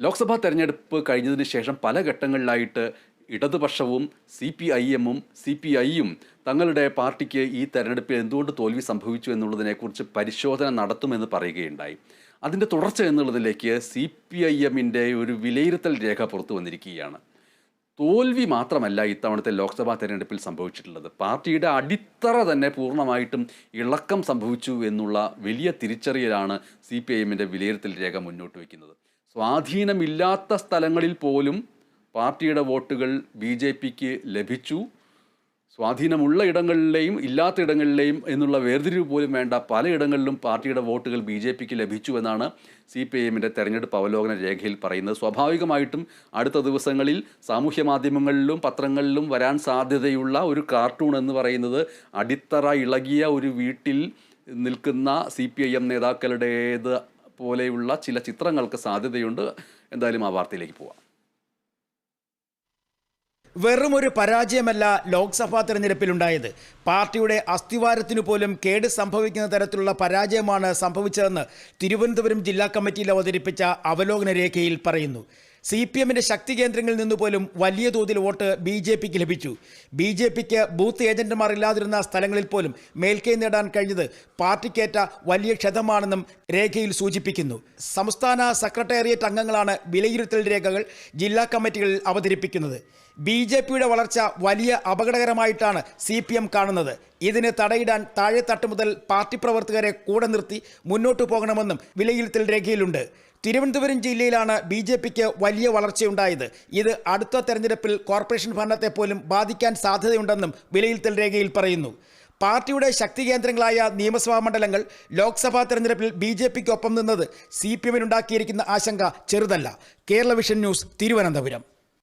ലോക്സഭാ തെരഞ്ഞെടുപ്പ് കഴിഞ്ഞതിന് ശേഷം പല ഘട്ടങ്ങളിലായിട്ട് ഇടതുപക്ഷവും സി പി ഐ എമ്മും സി പി ഐയും തങ്ങളുടെ പാർട്ടിക്ക് ഈ തെരഞ്ഞെടുപ്പിൽ എന്തുകൊണ്ട് തോൽവി സംഭവിച്ചു എന്നുള്ളതിനെക്കുറിച്ച് പരിശോധന നടത്തുമെന്ന് പറയുകയുണ്ടായി. അതിന്റെ തുടർച്ച എന്നുള്ളതിലേക്ക് സി പി ഐ എമ്മിന്റെ ഒരു വിലയിരുത്തൽ രേഖ പുറത്തു വന്നിരിക്കുകയാണ്. തോൽവി മാത്രമല്ല ഇത്തവണത്തെ ലോക്സഭാ തെരഞ്ഞെടുപ്പിൽ സംഭവിച്ചിട്ടുള്ളത്. പാർട്ടിയുടെ അടിത്തറ തന്നെ പൂർണമായിട്ടും ഇളക്കം സംഭവിച്ചു എന്നുള്ള വലിയ തിരിച്ചറിയലാണ് സി പി ഐ എമ്മിന്റെ വിലയിരുത്തൽ രേഖ മുന്നോട്ട് വയ്ക്കുന്നത്. സ്വാധീനമില്ലാത്ത സ്ഥലങ്ങളിൽ പോലും പാർട്ടിയുടെ വോട്ടുകൾ ബി ജെ പിക്ക് ലഭിച്ചു. സ്വാധീനമുള്ള ഇടങ്ങളിലെയും ഇല്ലാത്ത ഇടങ്ങളിലെയും എന്നുള്ള വേർതിരിവ് പോലും വേണ്ട പലയിടങ്ങളിലും പാർട്ടിയുടെ വോട്ടുകൾ ബി ജെ പിക്ക് ലഭിച്ചു എന്നാണ് സി പി ഐ എമ്മിന്റെ തെരഞ്ഞെടുപ്പ് അവലോകന രേഖയിൽ പറയുന്നത്. സ്വാഭാവികമായിട്ടും അടുത്ത ദിവസങ്ങളിൽ സാമൂഹ്യ മാധ്യമങ്ങളിലും പത്രങ്ങളിലും വരാൻ സാധ്യതയുള്ള ഒരു കാർട്ടൂൺ എന്ന് പറയുന്നത് അടിത്തറ ഇളകിയ ഒരു വീട്ടിൽ നിൽക്കുന്ന സി പി ഐ എം നേതാക്കളുടേത് പോലെയുള്ള ചില ചിത്രങ്ങൾക്ക് സാധ്യതയുണ്ട്. എന്തായാലും ആ വാർത്തയിലേക്ക് പോവാം. വെറും ഒരു പരാജയമല്ല ലോക്സഭാ തെരഞ്ഞെടുപ്പിലുണ്ടായത്. പാർട്ടിയുടെ അസ്ഥിവാരത്തിനു പോലും കേട് സംഭവിക്കുന്ന തരത്തിലുള്ള പരാജയമാണ് സംഭവിച്ചതെന്ന് തിരുവനന്തപുരം ജില്ലാ കമ്മിറ്റിയിൽ അവതരിപ്പിച്ച അവലോകന രേഖയിൽ പറയുന്നു. സി പി എമ്മിന്റെ ശക്തി കേന്ദ്രങ്ങളിൽ നിന്ന് പോലും വലിയ തോതിൽ വോട്ട് ബി ജെ പിക്ക് ലഭിച്ചു. ബി ജെ പിക്ക് ബൂത്ത് ഏജന്റുമാർ ഇല്ലാതിരുന്ന സ്ഥലങ്ങളിൽ പോലും മേൽക്കൈ നേടാൻ കഴിഞ്ഞത് പാർട്ടിക്കേറ്റ വലിയ ക്ഷതമാണെന്നും രേഖയിൽ സൂചിപ്പിക്കുന്നു. സംസ്ഥാന സെക്രട്ടേറിയറ്റ് അംഗങ്ങളാണ് വിലയിരുത്തൽ രേഖകൾ ജില്ലാ കമ്മിറ്റികളിൽ അവതരിപ്പിക്കുന്നത്. ബി ജെ പിയുടെ വളർച്ച വലിയ അപകടകരമായിട്ടാണ് സി പി എം കാണുന്നത്. ഇതിന് തടയിടാൻ താഴെത്തട്ട് മുതൽ പാർട്ടി പ്രവർത്തകരെ കൂടെ നിർത്തി മുന്നോട്ടു പോകണമെന്നും വിലയിരുത്തൽ രേഖയിലുണ്ട്. തിരുവനന്തപുരം ജില്ലയിലാണ് ബി ജെ പിക്ക് വലിയ വളർച്ചയുണ്ടായത്. ഇത് അടുത്ത തെരഞ്ഞെടുപ്പിൽ കോർപ്പറേഷൻ ഭരണത്തെ പോലും ബാധിക്കാൻ സാധ്യതയുണ്ടെന്നും വിലയിരുത്തൽ രേഖയിൽ പറയുന്നു. പാർട്ടിയുടെ ശക്തി കേന്ദ്രങ്ങളായ നിയമസഭാ മണ്ഡലങ്ങൾ ലോക്സഭാ തെരഞ്ഞെടുപ്പിൽ ബി ജെ പിക്ക് ഒപ്പം നിന്നത് സി പി എമ്മിനുണ്ടാക്കിയിരിക്കുന്ന ആശങ്ക ചെറുതല്ല. Kerala vision news Thiruvananthapuram.